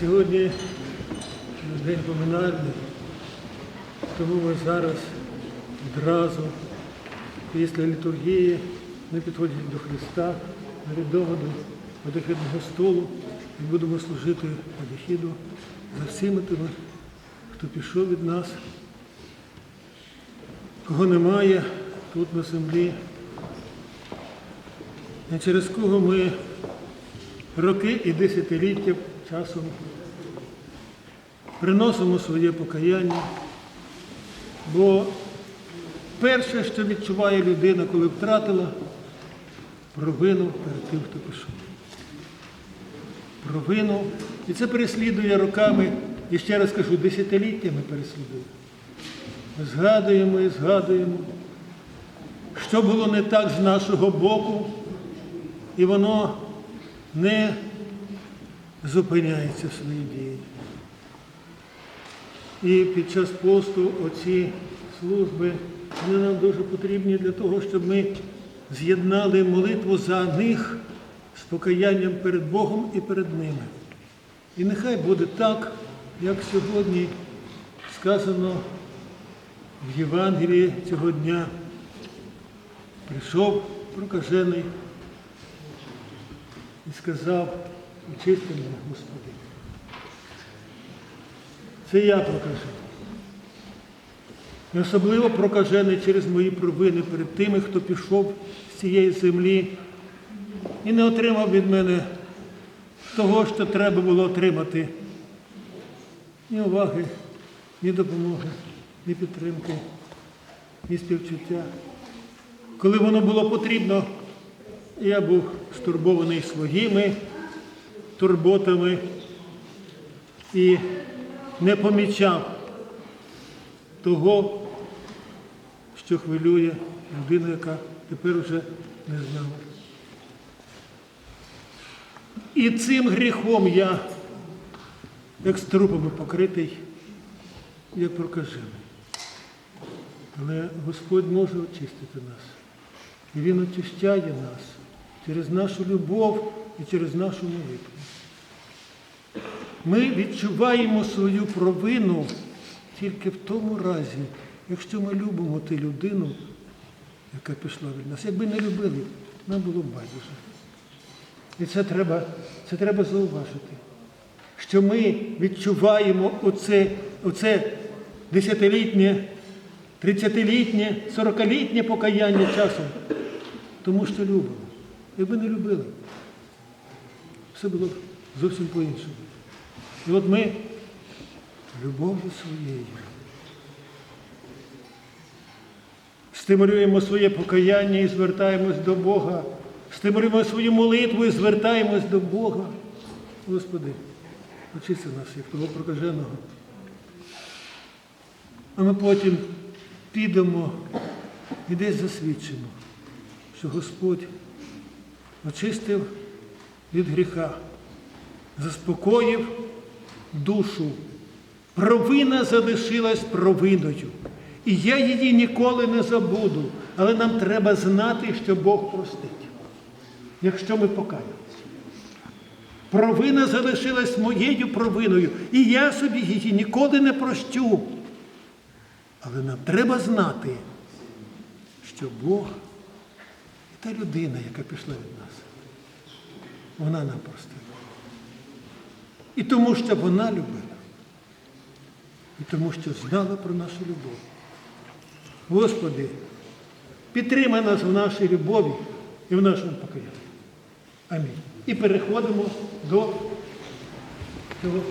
Сьогодні день поминальний, тому ми зараз одразу після літургії ми підходимо до Христа, нарядово до подихідного столу і будемо служити подихіду за всіми тими, хто пішов від нас, кого немає тут на землі, і через кого ми роки і десятиліття часом приносимо своє покаяння, бо перше, що відчуває людина, коли втратила провину перед тим, хто пішов. Провину. І це переслідує роками, і ще раз кажу, десятиліттями переслідує. Ми згадуємо і згадуємо, що було не так з нашого боку, і воно не зупиняється в своїй дії. І під час посту оці служби вони нам дуже потрібні для того, щоб ми з'єднали молитву за них з покаянням перед Богом і перед ними. І нехай буде так, як сьогодні сказано в Євангелії цього дня. Прийшов прокажений і сказав, очисти мене, Господи. Це я прокажений. І особливо прокажений через мої провини перед тими, хто пішов з цієї землі і не отримав від мене того, що треба було отримати. Ні уваги, ні допомоги, ні підтримки, ні співчуття. Коли воно було потрібно, я був стурбований своїми турботами і не помічав того, що хвилює людину, яка тепер вже не знала. І цим гріхом я, як з трупами покритий, як прокажений. Але Господь може очистити нас. І Він очищає нас через нашу любов і через нашу молитву. Ми відчуваємо свою провину тільки в тому разі, якщо ми любимо ту людину, яка пішла від нас. Якби не любили, нам було б байдуже. І це треба, це треба зауважити, що ми відчуваємо оце, оце десятилітнє, тридцятилітнє, сорокалітнє покаяння часом, тому що любимо. Якби не любили, все було б зовсім по-іншому. І от ми любов'ю своєю стимулюємо своє покаяння і звертаємось до Бога, стимулюємо свою молитву і звертаємось до Бога. Господи, очисти нас, як того прокаженого. А ми потім підемо і десь засвідчимо, що Господь очистив від гріха, заспокоїв душу. Провина залишилась провиною. І я її ніколи не забуду. Але нам треба знати, що Бог простить, якщо ми покаялися. Провина залишилась моєю провиною, і я собі її ніколи не прощу. Але нам треба знати, що Бог і та людина, яка пішла від нас, вона нам простила. І тому, що вона любила, і тому, що знала про нашу любов. Господи, підтримай нас в нашій любові і в нашому покаянні. Амінь. І переходимо до цього.